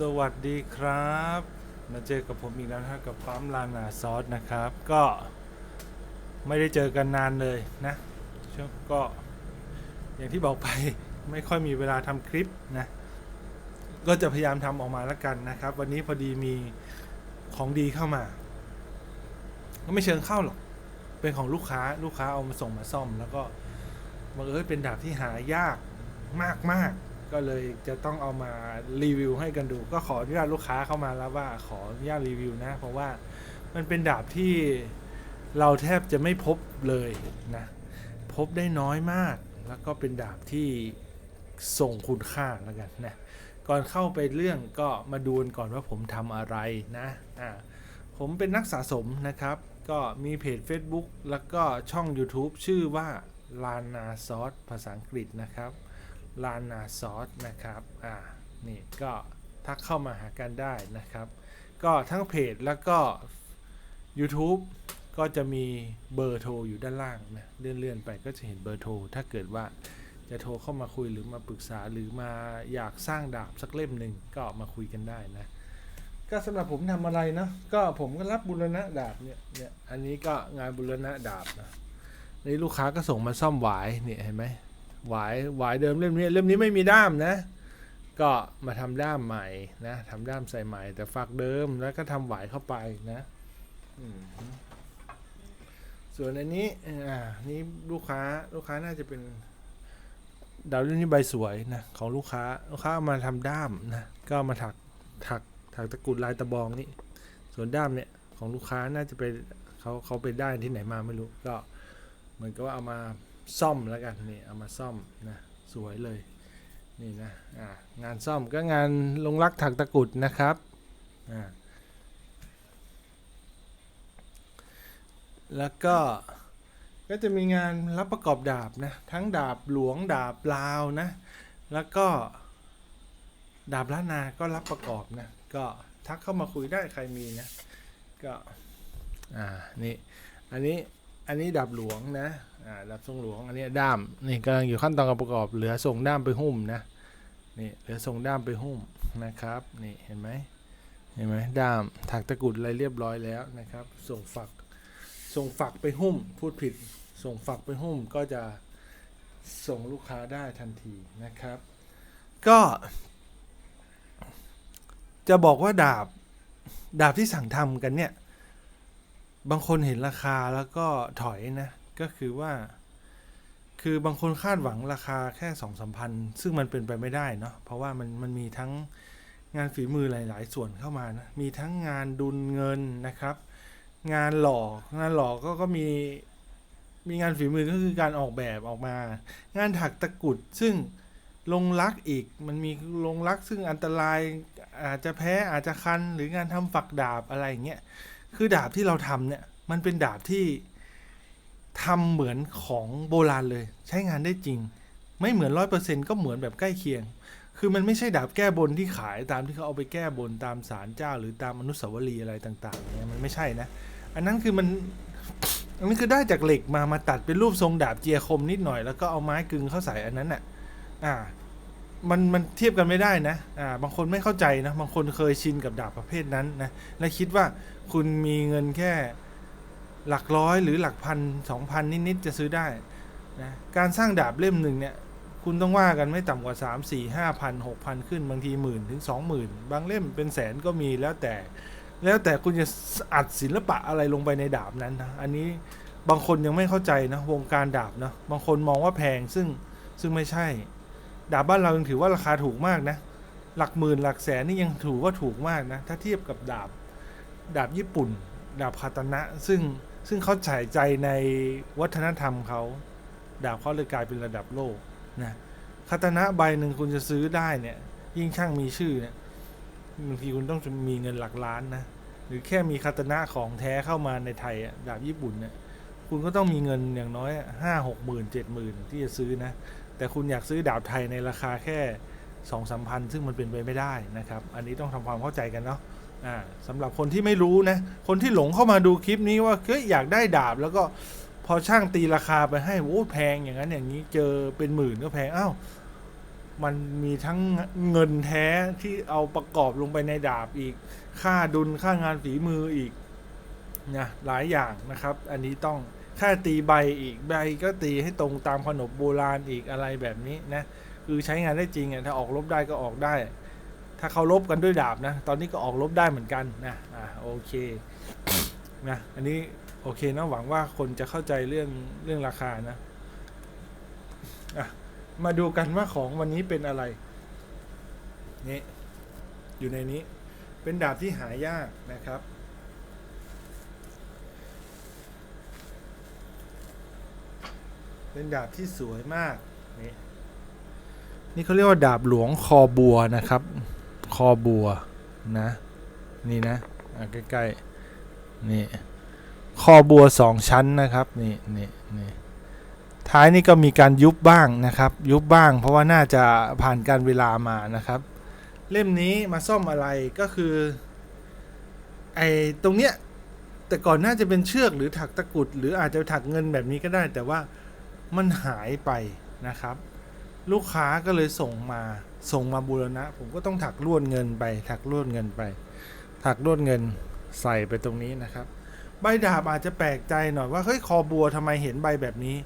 สวัสดีครับ มาเจอกับผมอีกแล้วนะครับกับปั๊มลานาซอสนะครับ ก็ไม่ได้เจอกันนานเลยนะช่วงก็อย่างที่บอกไปไม่ค่อยมีเวลาทำคลิปนะ ก็จะพยายามทำออกมาแล้วกันนะครับ วันนี้พอดีมีของดีเข้ามา ก็ไม่เชิงเข้าหรอก เป็นของลูกค้าลูกค้าเอามาส่งมาซ่อม แล้วก็บังเอิญเป็นดาบที่หายากมากๆ ก็เลยจะต้องเอามารีวิวให้กันดู ก็ขออนุญาตลูกค้าเข้ามาแล้วว่าขออนุญาตรีวิวนะ เพราะว่ามันเป็นดาบที่เราแทบจะไม่พบเลยนะ พบได้น้อยมาก แล้วก็เป็นดาบที่ส่งคุณค่าแล้วกันนะ ก่อนเข้าไปเรื่องก็มาดูกันก่อนว่าผมทำอะไรนะอ่าผมเป็นนักสะสมนะครับ ก็มีเพจ Facebook แล้วก็ช่อง YouTube ชื่อว่า Lana s a u c e ภาษาอังกฤษนะครับ Lana s a u c e นะครับ อ่า นี่ก็ทักเข้ามาหากันได้นะครับ ก็ทั้งเพจแล้วก็ YouTube ก็จะมีเบอร์โทรอยู่ด้านล่างนะเลื่อนๆไปก็จะเห็นเบอร์โทร ถ้าเกิดว่าจะโทรเข้ามาคุยหรือมาปรึกษาหรือมาอยากสร้างดาบสักเล่มหนึ่งก็มาคุยกันได้นะ ก็สำหรับผมทำอะไรเนาะก็ผมก็รับบุรณะดาบเนี่ยเนี่ยอันนี้ก็งานบุรณะดาบนะนี่ลูกค้าก็ส่งมาซ่อมหวายเนี่ยเห็นไหม หวายหวายเดิมเล่มนี้เล่มนี้ไม่มีด้ามนะ ก็มาทำด้ามใหม่นะทำด้ามใส่ใหม่ แต่ฝากเดิมแล้วก็ทำหวายเข้าไปนะอืมส่วนอันนี้อ่านี่ลูกค้าลูกค้าน่าจะเป็นดาวเรื่องนี้ใบสวยนะของลูกค้าลูกค้าเอามาทำด้ามนะก็เอามาถักถักถักตะกรุดลายตะบองนี่ส่วนด้ามเนี่ยของลูกค้าน่าจะไปเขาเขาไปได้ที่ไหนมาไม่รู้ก็เหมือนกับว่าเอามา ซ่อมแล้วกันนี่เอามาซ่อมนะสวยเลยนี่นะอ่างานซ่อมก็งานลงรักถักตะกรุดนะครับแล้วก็ก็จะมีงานรับประกอบดาบนะทั้งดาบหลวงดาบลาวนะแล้วก็ดาบล้านนาก็รับประกอบนะก็ทักเข้ามาคุยได้ใครมีนะก็อ่านี่อันนี้อันนี้ดาบหลวงนะ อ่าดาบทรงหลวงอันนี้ด้ามนี่กำลังอยู่ขั้นตอนการประกอบ เหลือส่งด้ามไปหุ้มนะนี่เหลือส่งด้ามไปหุ้มนะครับนี่เห็นไหมเห็นไหมด้ามถักตะกรุดอะไรเรียบร้อยแล้วนะครับ ส่งฝักส่งฝักไปหุ้มพูดผิด ส่งฝักไปหุ้มก็จะส่งลูกค้าได้ทันทีนะครับ ก็ จะบอกว่าดาบดาบที่สั่งทำกันเนี่ย บางคนเห็นราคาแล้วก็ถอยนะ ก็คือว่า คือบางคนคาดหวังราคาแค่สองสามพันซึ่งมันเป็นไปไม่ได้เนาะเพราะว่ามันมันมีทั้งงานฝีมือหลาย ๆ ส่วนเข้ามานะมีทั้งงานดุลเงินนะครับ งานหล่องานหล่อก็ก็มีมีงานฝีมือก็คือการออกแบบออกมา งานถักตะกุดซึ่งลงลักอีกมันมีลงลักซึ่งอันตรายอาจจะแพ้อาจจะคันหรืองานทำฝักดาบอะไรอย่างเงี้ยคือดาบที่เราทำเนี่ยมันเป็นดาบที่ ทำเหมือนของโบราณเลย ใช้งานได้จริง ไม่เหมือนร้อยเปอร์เซ็นก็เหมือนแบบใกล้เคียง คือมันไม่ใช่ดาบแก้บนที่ขายตามที่เขาเอาไปแก้บนตามศาลเจ้า หรือตามอนุสาวรีย์อะไรต่างๆเนี่ยมันไม่ใช่นะ อันนั้นคือมันอันนี้คือได้จากเหล็กมามาตัดเป็นรูปทรงดาบเจียคมนิดหน่อยแล้วก็เอาไม้กึงเข้าใส่อันนั้นน่ะอ่ามันมันเทียบกันไม่ได้นะ อ่า บางคนไม่เข้าใจนะ บางคนเคยชินกับดาบประเภทนั้นนะ และคิดว่าคุณมีเงินแค่ หลักร้อยหรือหลักพันสองพันนิด ๆ จะซื้อได้นะการสร้างดาบเล่มหนึ่งเนี่ยคุณต้องว่ากันไม่ต่ำกว่าสามสี่ห้าพันหกพันขึ้นบางทีหมื่นถึงสองหมื่นบางเล่มเป็นแสนก็มีแล้วแต่ แล้วแต่คุณจะอัดศิลปะอะไรลงไปในดาบนั้นนะอันนี้บางคนยังไม่เข้าใจนะวงการดาบนะบางคนมองว่าแพงซึ่งซึ่งไม่ใช่ ดาบบ้านเรายังถือว่าราคาถูกมากนะ หลักหมื่นหลักแสนนี่ยังถือว่าถูกมากนะถ้าเทียบกับดาบดาบญี่ปุ่น ดาบคาตนะซึ่ง ซึ่งเขาใส่ใจในวัฒนธรรมเขาดาบเขาเลยกลายเป็นระดับโลกนะคาตานะใบหนึ่งคุณจะซื้อได้เนี่ย ยิ่งช่างมีชื่อเนี่ยบางทีคุณต้องมีเงินหลักล้านนะหรือแค่มีคาตานะของแท้เข้ามาในไทยดาบญี่ปุ่นเนี่ยคุณก็ต้องมีเงินอย่างน้อยห้าหกหมื่นเจ็ดหมื่นที่จะซื้อนะ แต่คุณอยากซื้อดาบไทยในราคาแค่สองสามพันซึ่งมันเป็นไปไม่ได้นะครับ อันนี้ต้องทำความเข้าใจกันเนาะ อ่าสำหรับคนที่ไม่รู้นะ คนที่หลงเข้ามาดูคลิปนี้ว่าเฮ้ยอยากได้ดาบแล้วก็พอช่างตีราคาไปให้โอ้แพงอย่างนั้นอย่างนี้เจอเป็นหมื่นก็แพงอ้าวมันมีทั้งเงินแท้ที่เอาประกอบลงไปในดาบอีก ค่าดุลค่างานฝีมืออีกนะหลายอย่างนะครับ อันนี้ต้องค่าตีใบอีกใบก็ตีให้ตรงตามขนบโบราณอีกอะไรแบบนี้นะ คือใช้งานได้จริงอะถ้าออกรบได้ก็ออกได้ ถ้าเขาลบกันด้วยดาบนะ ตอนนี้ก็ออกรบได้เหมือนกันนะอ่าโอเคนะอันนี้โอเคนะหวังว่าคนจะเข้าใจเรื่องเรื่องราคานะอะมาดูกันว่าของวันนี้เป็นอะไรนี่อยู่ในนี้เป็นดาบที่หายากนะครับ เป็นดาบที่สวยมากนี่นี่เขาเรียกว่าดาบหลวงคอบัวนะครับ คอบัวนะ นี่นะใกล้ๆนี่คอบัวสองชั้นนะครับนี่นี่นี่ท้ายนี่ก็มีการยุบบ้างนะครับ ยุบบ้าง เพราะว่าน่าจะผ่านการเวลามานะครับ เล่มนี้มาซ่อมอะไรก็คือไอ้ตรงเนี้ยแต่ก่อนน่าจะเป็นเชือกหรือถักตะกุด หรืออาจจะถักเงินแบบนี้ก็ได้ แต่ว่ามันหายไปนะครับ ลูกค้าก็เลยส่งมาส่งมาบูรณะ ผมก็ต้องถักลวดเงินไปถักลวดเงินไป ถักลวดเงินใส่ไปตรงนี้นะครับ ใบดาบอาจจะแปลกใจหน่อยว่าเฮ้ยคอบัวทำไมเห็นใบแบบนี้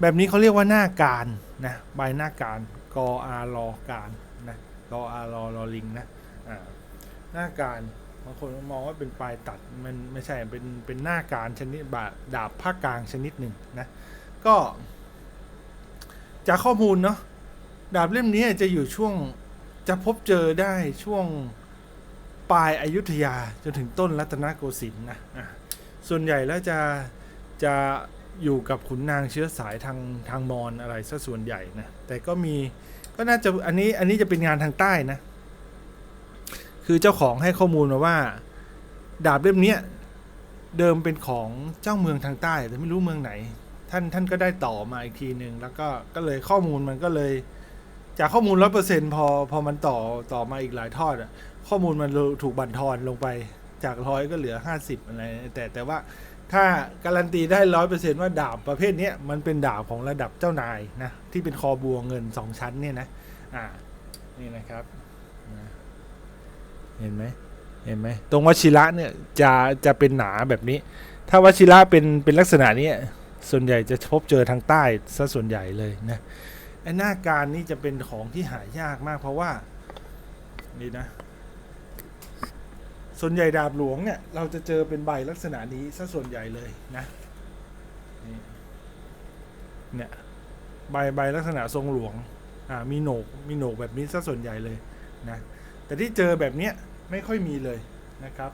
แบบนี้เขาเรียกว่าหน้าการนะใบหน้าการกออารอการนะกออารอรอลิงนะอ่าหน้าการบางคนมองว่าเป็นปลายตัดมันไม่ใช่เป็นเป็นหน้าการชนิดบาดาบภาคกลางชนิดหนึ่งนะก็จากข้อมูลเนาะ ดาบเล่มนี้จะอยู่ช่วงจะพบเจอได้ช่วงปลายอายุทยาจนถึงต้นรัตนโกสินทร์นะส่วนใหญ่แล้วจะจะอยู่กับขุนนางเชื้อสายทางทางมอญอะไรซะส่วนใหญ่นะแต่ก็มีก็น่าจะอันนี้อันนี้จะเป็นงานทางใต้นะ คือเจ้าของให้ข้อมูลมาว่า ดาบเล่มนี้เดิมเป็นของเจ้าเมืองทางใต้ แต่ไม่รู้เมืองไหน ท่านท่านก็ได้ต่อมาอีกทีหนึ่งแล้วก็ก็เลยข้อมูลมันก็เลย จากข้อมูลร้อยเปอร์เซ็นพอพอมันต่อต่อมาอีกหลายทอดอะข้อมูลมันถูกบั่นทอนลงไปจากร้อยก็เหลือห้าสิบอะไร แต่แต่ว่าถ้าการันตีได้ร้อยเปอร์เซ็นว่าดาบประเภทเนี้ยมันเป็นดาบของระดับเจ้านายนะที่เป็นคอบัวเงินสองชั้นเนี่ยนะอ่านี่นะครับนะเห็นไหมเห็นไหมตรงวชิระเนี่ยจะจะเป็นหนาแบบนี้ ถ้าวชิระเป็นเป็นลักษณะนี้ส่วนใหญ่จะพบเจอทางใต้ซะส่วนใหญ่เลยนะ อ้หน้าการนี่จะเป็นของที่หายากมาก เพราะว่านี่นะ ส่วนใหญ่ดาบหลวงเนี่ย เราจะเจอเป็นใบลักษณะนี้ซะส่วนใหญ่เลยนะเนี่ยใบใบลักษณะทรงหลวงอ่ามีโหนกมีโหนกแบบนี้ซะส่วนใหญ่เลยนะแต่ที่เจอแบบเนี้ยไม่ค่อยมีเลยนะครับ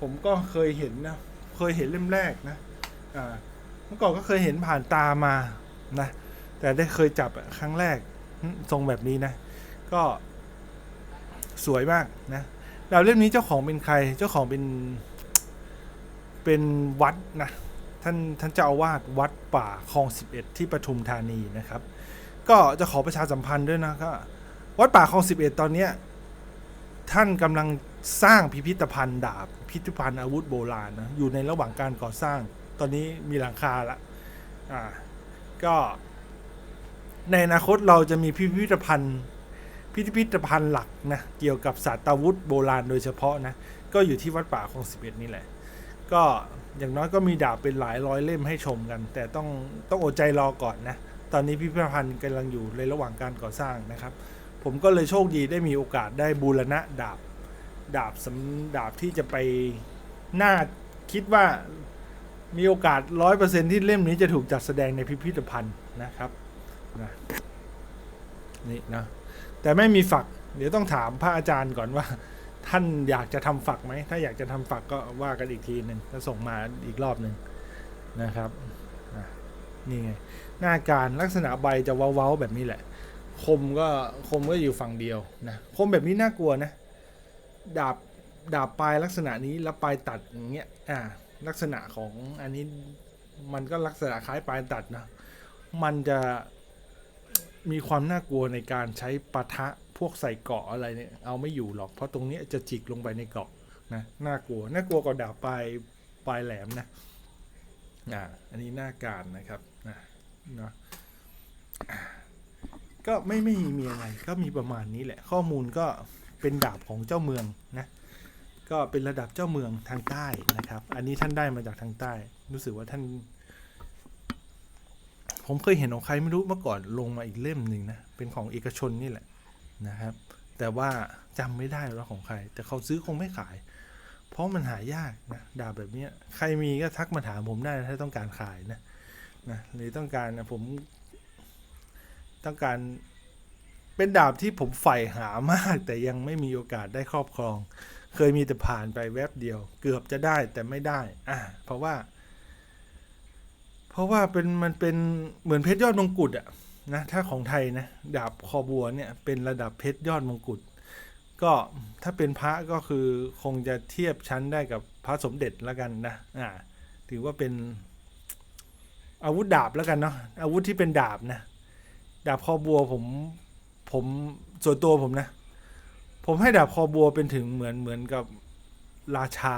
ผมก็เคยเห็นนะเคยเห็นเล่มแรกนะอ่าเมื่อก่อนก็เคยเห็นผ่านตามานะ แต่ได้เคยจับครั้งแรกทรงแบบนี้นะ ก็สวยมากนะดาวเล่มนี้เจ้าของเป็นใคร เจ้าของเป็น เป็นวัดนะท่านท่านเจ้าอาวาสวัดป่าคลอง 11 ที่ปทุมธานีนะครับ ก็จะขอประชาสัมพันธ์ด้วยนะก็วัดป่าคลอง 11 ตอนเนี้ยท่านกำลังสร้างพิพิธภัณฑ์ดาบพิพิธภัณฑ์อาวุธโบราณนะอยู่ในระหว่างการก่อสร้าง ตอนนี้มีหลังคาละอ่าก็ ในอนาคตเราจะมีพิพิธภัณฑ์ พิพิธภัณฑ์หลักนะเกี่ยวกับศาสตราวุธโบราณโดยเฉพาะนะก็อยู่ที่วัดป่าของสิบเอ็ดนี่แหละ ก็อย่างน้อยก็มีดาบเป็นหลายร้อยเล่มให้ชมกัน แต่ต้องต้องอดใจรอก่อนนะ ตอนนี้พิพิธภัณฑ์กำลังอยู่ในระหว่างการก่อสร้างนะครับ ผมก็เลยโชคดีได้มีโอกาสได้บูรณะดาบดาบสำดาบที่จะไปน่าคิดว่ามีโอกาสร้อยเปอร์เซ็นที่เล่มนี้จะถูกจัดแสดงในพิพิธภัณฑ์นะครับ นะนี่นะแต่ไม่มีฝัก เดี๋ยวต้องถามพระอาจารย์ก่อนว่า ท่านอยากจะทำฝักไหม ถ้าอยากจะทำฝักก็ว่ากันอีกทีหนึ่งจะส่งมาอีกรอบหนึ่งนะครับอะนี่ไงหน้าการลักษณะใบจะเว้าๆแบบนี้แหละ คมก็คมก็อยู่ฝั่งเดียวนะคมแบบนี้น่ากลัวนะ ดาบดาบปลายลักษณะนี้แล้วปลายตัดอย่างเงี้ยอ่าลักษณะของอันนี้มันก็ลักษณะคล้ายปลายตัดนะ มันจะ มีความน่ากลัวในการใช้ปะทะพวกใส่เกาะอะไรเนี่ยเอาไม่อยู่หรอก เพราะตรงนี้จะจิกลงไปในเกาะนะน่ากลัวน่ากลัวกว่าดาบปลายปลายแหลมนะอ่าอันนี้หน้าการนะครับนะเนาะก็ไม่ไม่มีอะไรก็มีประมาณนี้แหละ ข้อมูลก็เป็นดาบของเจ้าเมืองนะก็เป็นระดับเจ้าเมืองทางใต้นะครับ อันนี้ท่านได้มาจากทางใต้ รู้สึกว่าท่าน ผมเคยเห็นของใครไม่รู้เมื่อก่อนลงมาอีกเล่มหนึ่งนะ เป็นของเอกชนนี่แหละนะครับ แต่ว่าจำไม่ได้ว่าของใคร แต่เขาซื้อคงไม่ขาย เพราะมันหายากนะดาบแบบนี้ใครมีก็ทักมาถามผมได้ถ้าต้องการขายนะนะหรือต้องการนะผมต้องการเป็นดาบที่ผมใฝ่หามาก แต่ยังไม่มีโอกาสได้ครอบครอง เคยมีแต่ผ่านไปแวบเดียว เกือบจะได้แต่ไม่ได้อ่าเพราะว่า เพราะว่าเป็นมันเป็นเหมือนเพชรยอดมงกุฎอะนะถ้าของไทยนะดาบคอบัวเนี่ยเป็นระดับเพชรยอดมงกุฎก็ถ้าเป็นพระก็คือคงจะเทียบชั้นได้กับพระสมเด็จแล้วกันนะอ่าถือว่าเป็นอาวุธดาบแล้วกันเนาะอาวุธที่เป็นดาบนะดาบคอบัวผมผมส่วนตัวผมนะ ผมให้ดาบคอบัวเป็นถึงเหมือนเหมือนกับราชา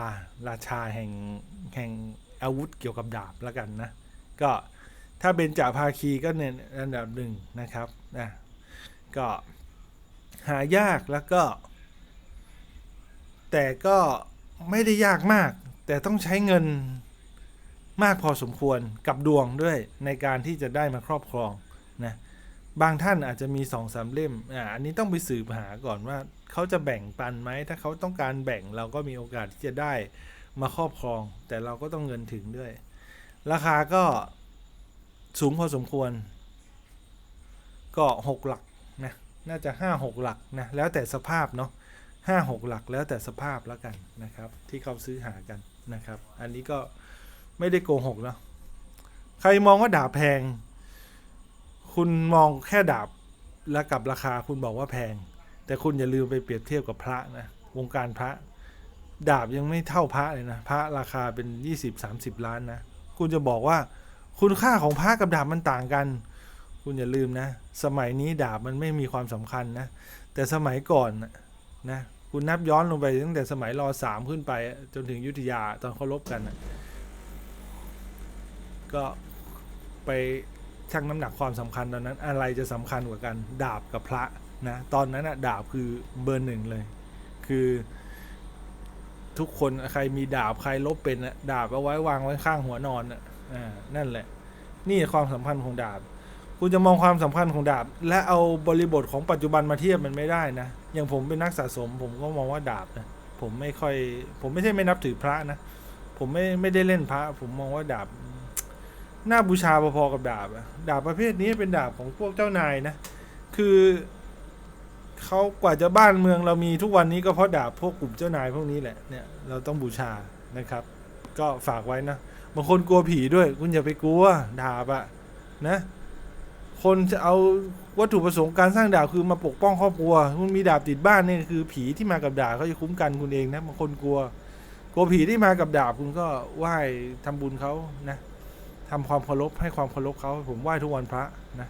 ราชาแห่งแห่งอาวุธเกี่ยวกับดาบแล้วกันนะ ก็ถ้าเป็นจ่าภาคีก็ในอันดับหนึ่งนะครับนะก็หายากแล้วก็ แต่ก็ไม่ได้ยากมาก แต่ต้องใช้เงินมากพอสมควรกับดวงด้วยในการที่จะได้มาครอบครองนะบางท่านอาจจะมีสองสามเล่มอ่าอันนี้ต้องไปสืบหาก่อนว่าเขาจะแบ่งปันไหม ถ้าเขาต้องการแบ่งเราก็มีโอกาสที่จะได้มาครอบครอง แต่เราก็ต้องเงินถึงด้วย ราคาก็สูงพอสมควร ก็หกหลักนะน่าจะห้าหกหลักนะแล้วแต่สภาพเนาะห้าหกหลักแล้วแต่สภาพแล้วกันนะครับ ที่เขาซื้อหากันนะครับ อันนี้ก็ไม่ได้โกหกเนาะใครมองว่าดาบแพง คุณมองแค่ดาบแล้วกับราคาคุณบอกว่าแพง แต่คุณอย่าลืมไปเปรียบเทียบกับพระนะวงการพระ ดาบยังไม่เท่าพระเลยนะ พระราคาเป็นยี่สิบสามสิบล้านนะ คุณจะบอกว่า คุณค่าของพระกับดาบมันต่างกัน คุณอย่าลืมนะ สมัยนี้ดาบมันไม่มีความสำคัญนะ แต่สมัยก่อนนะนะคุณนับย้อนลงไปตั้งแต่สมัยรอสามขึ้นไป จนถึงยุทธยาตอนเขารบกันนะก็ไปชั่งน้ำหนักความสำคัญตอนนั้น อะไรจะสำคัญกว่ากัน ดาบกับพระนะตอนนั้นอะดาบคือเบอร์หนึ่งเลย คือ ทุกคนใครมีดาบใครลบเป็นอะดาบเอาไว้วางไว้ข้างหัวนอนอะอ่านั่นแหละ นี่ความสำคัญของดาบ คุณจะมองความสำคัญของดาบ และเอาบริบทของปัจจุบันมาเทียบมันไม่ได้นะอย่างผมเป็นนักสะสม ผมก็มองว่าดาบนะผมไม่ค่อย ผมไม่ใช่ไม่นับถือพระนะผมไม่ไม่ได้เล่นพระ ผมมองว่าดาบน่าบูชาพอๆกับดาบอะดาบประเภทนี้เป็นดาบของพวกเจ้านายนะ คือ เขากว่าจะบ้านเมืองเรามีทุกวันนี้ก็เพราะดาบพวกกลุ่มเจ้านายพวกนี้แหละเนี่ยเราต้องบูชานะครับ ก็ฝากไว้นะบางคนกลัวผีด้วย คุณอย่าไปกลัวดาบอะนะ คนจะเอาวัตถุประสงค์การสร้างดาบคือมาปกป้องครอบครัวคุณมีดาบติดบ้านเนี่ยคือ ผีที่มากับดาบเขาจะคุ้มกันคุณเองนะบางคนกลัว กลัวผีที่มากับดาบคุณก็ไหว้ทำบุญเขานะทำความเคารพให้ความเคารพเขาผมไหว้ทุกวันพระนะ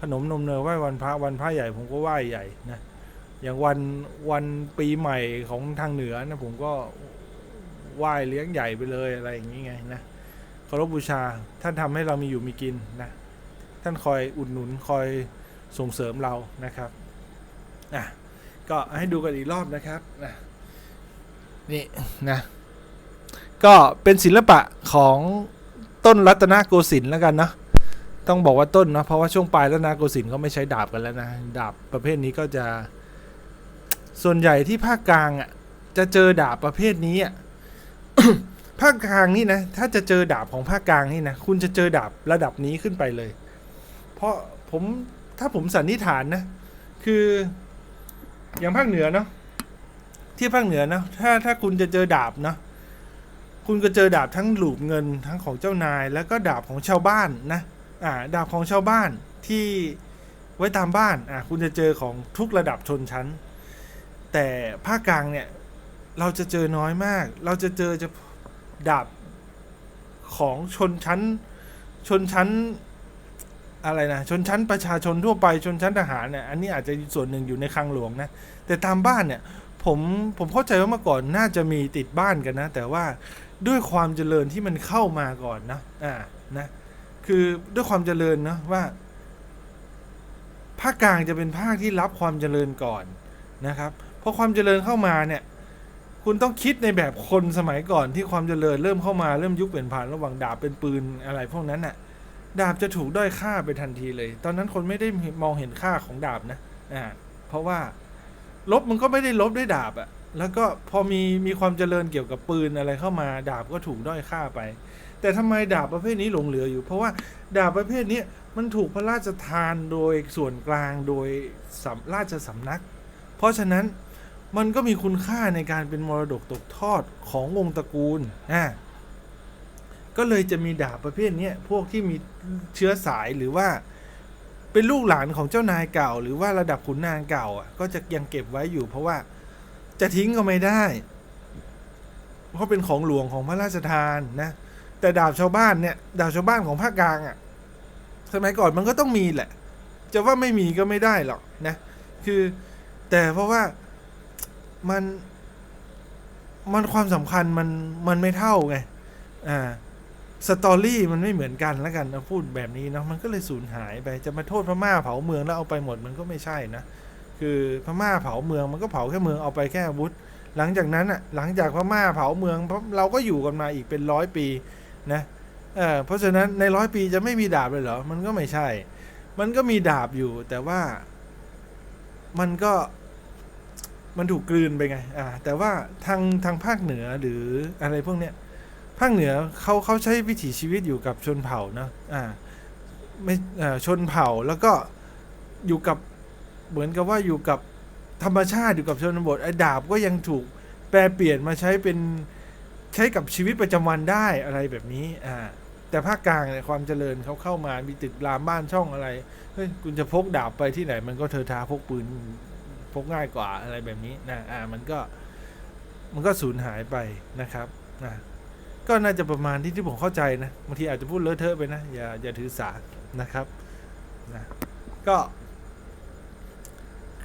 ขนมนมเนยไหว้วันพระวันพระใหญ่ผมก็ไหว้ใหญ่นะ อย่างวันวันปีใหม่ของทางเหนือนะผมก็ไหว้เลี้ยงใหญ่ไปเลยอะไรอย่างนี้ไงนะเคารพบูชาท่านทำให้เรามีอยู่มีกินนะท่านคอยอุดหนุนคอยส่งเสริมเรานะครับอะก็ให้ดูกันอีกรอบนะครับนะนี่นะก็เป็นศิลปะของต้นรัตนโกสินทร์แล้วกันเนาะต้องบอกว่าต้นนะเพราะว่าช่วงปลายรัตนโกสินทร์เขาไม่ใช้ดาบกันแล้วนะดาบประเภทนี้ก็จะ ส่วนใหญ่ที่ภาคกลางอะ จะเจอดาบประเภทนี้อะภาคกลางนี่นะ ถ้าจะเจอดาบของภาคกลางนี่นะ คุณจะเจอดาบระดับนี้ขึ้นไปเลย เพราะผมถ้าผมสันนิษฐานนะ คือ อย่างภาคเหนือเนาะที่ภาคเหนือนะถ้าถ้าคุณจะเจอดาบเนาะคุณก็เจอดาบทั้งหลูบเงินทั้งของเจ้านาย แล้วก็ดาบของชาวบ้านนะอ่า ดาบของชาวบ้านที่ไว้ตามบ้านอ่าคุณจะเจอของทุกระดับชนชั้น แต่ภาคกลางเนี่ย เราจะเจอน้อยมาก เราจะเจอจะดาบของชนชั้น ชนชั้นอะไรนะชนชั้นประชาชนทั่วไปชนชั้นทหารเนี่ยอันนี้อาจจะส่วนหนึ่งอยู่ในคลังหลวงนะ แต่ตามบ้านเนี่ย ผมผมเข้าใจว่าเมื่อก่อนน่าจะมีติดบ้านกันนะ แต่ว่าด้วยความเจริญที่มันเข้ามาก่อนนะอ่านะคือด้วยความเจริญนะว่าภาคกลางจะเป็นภาคที่รับความเจริญก่อนนะครับ พอความเจริญเข้ามาเนี่ย คุณต้องคิดในแบบคนสมัยก่อนที่ความเจริญเริ่มเข้ามาเริ่มยุคเปลี่ยนผ่านระหว่างดาบเป็นปืนอะไรพวกนั้นน่ะ ดาบจะถูกด้อยค่าไปทันทีเลย ตอนนั้นคนไม่ได้มองเห็นค่าของดาบนะอ่าเพราะว่าลบมันก็ไม่ได้ลบด้วยดาบอะแล้วก็พอมีมีความเจริญเกี่ยวกับปืนอะไรเข้ามา ดาบก็ถูกด้อยค่าไป แต่ทำไมดาบประเภทนี้หลงเหลืออยู่ เพราะว่าดาบประเภทนี้มันถูกพระราชทานโดยส่วนกลางโดยสราชสำนัก เพราะฉะนั้น มันก็มีคุณค่าในการเป็นมรดกตกทอดของวงศ์ตระกูลอ่าก็เลยจะมีดาบประเภทนี้พวกที่มีเชื้อสายหรือว่า เป็นลูกหลานของเจ้านายเก่า หรือว่าระดับขุนนางเก่าอะก็จะยังเก็บไว้อยู่ เพราะว่าจะทิ้งก็ไม่ได้ เพราะเป็นของหลวงของพระราชทานนะ แต่ดาบชาวบ้านเนี่ยดาบชาวบ้านของภาคกลางอะสมัยก่อนมันก็ต้องมีแหละ จะว่าไม่มีก็ไม่ได้หรอกนะ คือแต่เพราะว่า มันมันความสำคัญมันมันไม่เท่าไง อ่า สตอรี่มันไม่เหมือนกันแล้วกันนะพูดแบบนี้เนาะมันก็เลยสูญหายไปจะมาโทษพม่าเผาเมืองแล้วเอาไปหมดมันก็ไม่ใช่นะ คือพม่าเผาเมืองมันก็เผาแค่เมืองเอาไปแค่อาวุธ หลังจากนั้นอะ หลังจากพม่าเผาเมืองเพราะเราก็อยู่กันมาอีกเป็นร้อยปีนะเออเพราะฉะนั้นในร้อยปีจะไม่มีดาบเลยเหรอ มันก็ไม่ใช่ มันก็มีดาบอยู่แต่ว่ามันก็ มันถูกกลืนไปไง อ่า แต่ว่าทางทางภาคเหนือหรืออะไรพวกเนี้ย ภาคเหนือเขาเขาใช้วิถีชีวิตอยู่กับชนเผ่านะอ่า ไม่อ่าชนเผ่าแล้วก็อยู่กับเหมือนกับว่าอยู่กับธรรมชาติอยู่กับชนบทไอ้ดาบก็ยังถูกแปลเปลี่ยนมาใช้เป็นใช้กับชีวิตประจำวันได้อะไรแบบนี้ อ่า แต่ภาคกลางเนี่ยความเจริญเขาเข้ามามีตึกรามบ้านช่องอะไร เฮ้ยคุณจะพกดาบไปที่ไหน มันก็เธอท้าพกปืน พกง่ายกว่าอะไรแบบนี้นะอ่ามันก็มันก็สูญหายไปนะครับอ่าก็น่าจะประมาณที่ที่ผมเข้าใจนะบางทีอาจจะพูดเลอะเทอะไปนะอย่าอย่าถือสานะครับนะก็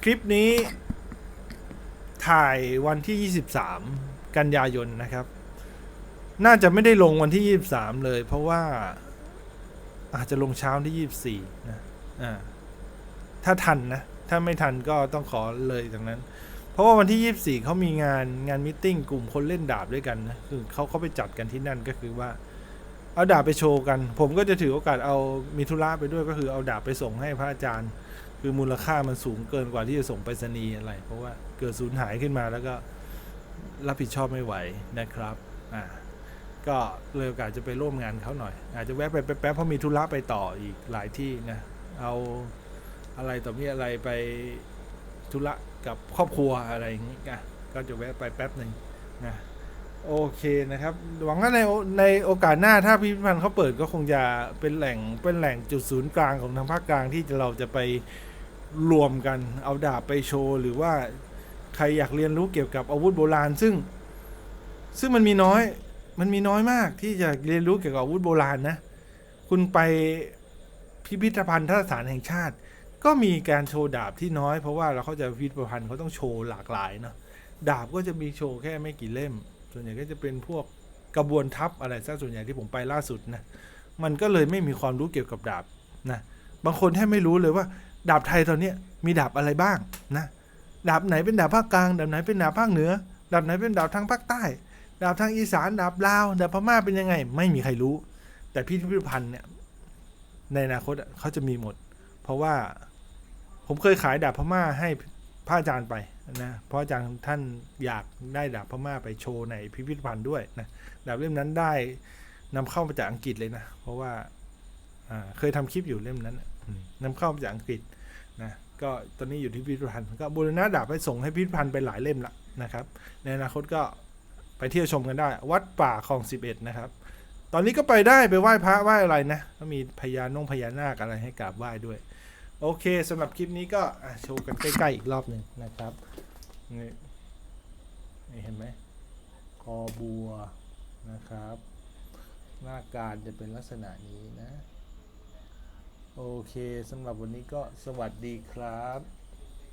คลิปนี้ถ่ายวันที่ 23 กันยายนนะครับ น่าจะไม่ได้ลงวันที่ 23 เลย เพราะว่าอาจจะลงเช้าที่ 24 นะ อ่า ถ้าทันนะ ถ้าไม่ทันก็ต้องขอเลยจากนั้น เพราะว่าวันที่ 24เขามีงานงานมิทติ้งกลุ่มคนเล่นดาบด้วยกันนะคือเขาเขาไปจัดกันที่นั่นก็คือว่าเอาดาบไปโชว์กัน ผมก็จะถือโอกาสเอามีธุระไปด้วยก็คือเอาดาบไปส่งให้พระอาจารย์ คือมูลค่ามันสูงเกินกว่าที่จะส่งไปรษณีย์อะไร เพราะว่าเกิดสูญหายขึ้นมาแล้วก็รับผิดชอบไม่ไหวนะครับอ่าก็เลยโอกาสจะไปร่วมงานเขาหน่อย อาจจะแวะไปแป๊บๆเพราะมีธุระไปต่ออีกหลายที่นะเอา อะไรต่อมีอะไรไปธุระกับครอบครัวอะไรอย่างนี้อะก็จะแวะไปแป๊บหนึ่งนะโอเคนะครับ หวังว่าในในโอกาสหน้าถ้าพิพิธภัณฑ์เขาเปิดก็คงจะเป็นแหล่งเป็นแหล่งจุดศูนย์กลางของทางภาคกลางที่เราจะไปรวมกันเอาดาบไปโชว์ หรือว่าใครอยากเรียนรู้เกี่ยวกับอาวุธโบราณ ซึ่ง ซึ่งมันมีน้อย มันมีน้อยมากที่จะเรียนรู้เกี่ยวกับอาวุธโบราณนะ คุณไปพิพิธภัณฑ์ทัศนแห่งชาติ ก็มีการโชว์ดาบที่น้อยเพราะว่าเราเข้าใจพิพิธภัณฑ์เขาต้องโชว์หลากหลายเนาะดาบก็จะมีโชว์แค่ไม่กี่เล่ม ส่วนใหญ่ก็จะเป็นพวกกระบวนทัพอะไรซะส่วนใหญ่ที่ผมไปล่าสุดนะมันก็เลยไม่มีความรู้เกี่ยวกับดาบนะบางคนแทบไม่รู้เลยว่า ดาบไทยตอนนี้มีดาบอะไรบ้างนะดาบไหนเป็นดาบภาคกลางดาบไหนเป็นดาบภาคเหนือ ดาบไหนเป็นดาบทางภาคใต้ ดาบทางอีสานดาบลาวดาบพม่าเป็นยังไง ไม่มีใครรู้ แต่พิพิธภัณฑ์เนี่ยในอนาคตเขาจะมีหมด เพราะว่า ผมเคยขายดาบพม่าให้พระอาจารย์ไปนะเพราะอาจารย์ท่านอยากได้ดาบพม่าไปโชว์ในพิพิธภัณฑ์ด้วยนะดาบเล่มนั้นได้นำเข้ามาจากอังกฤษเลยนะ เพราะว่าเคยทำคลิปอยู่เล่มนั้นอะอืมนำเข้ามาจากอังกฤษนะก็ตอนนี้อยู่ที่พิพิธภัณฑ์ก็บูรณะดาบไปส่งให้พิพิธภัณฑ์ไปหลายเล่มละนะครับ ในอนาคตก็ไปเที่ยวชมกันได้ วัดป่าคลองสิบเอ็ดนะครับ ตอนนี้ก็ไปได้ไปไหว้พระไหว้อะไรนะก็มีพญานงพญานาคอะไรให้กราบไหว้ด้วย โอเคสำหรับคลิปนี้ก็โชว์กันใกล้ๆอีกรอบหนึ่งนะครับนี่นี่เห็นไหมคอบัวนะครับ หน้าการจะเป็นลักษณะนี้นะ โอเคสำหรับวันนี้ก็สวัสดีครับ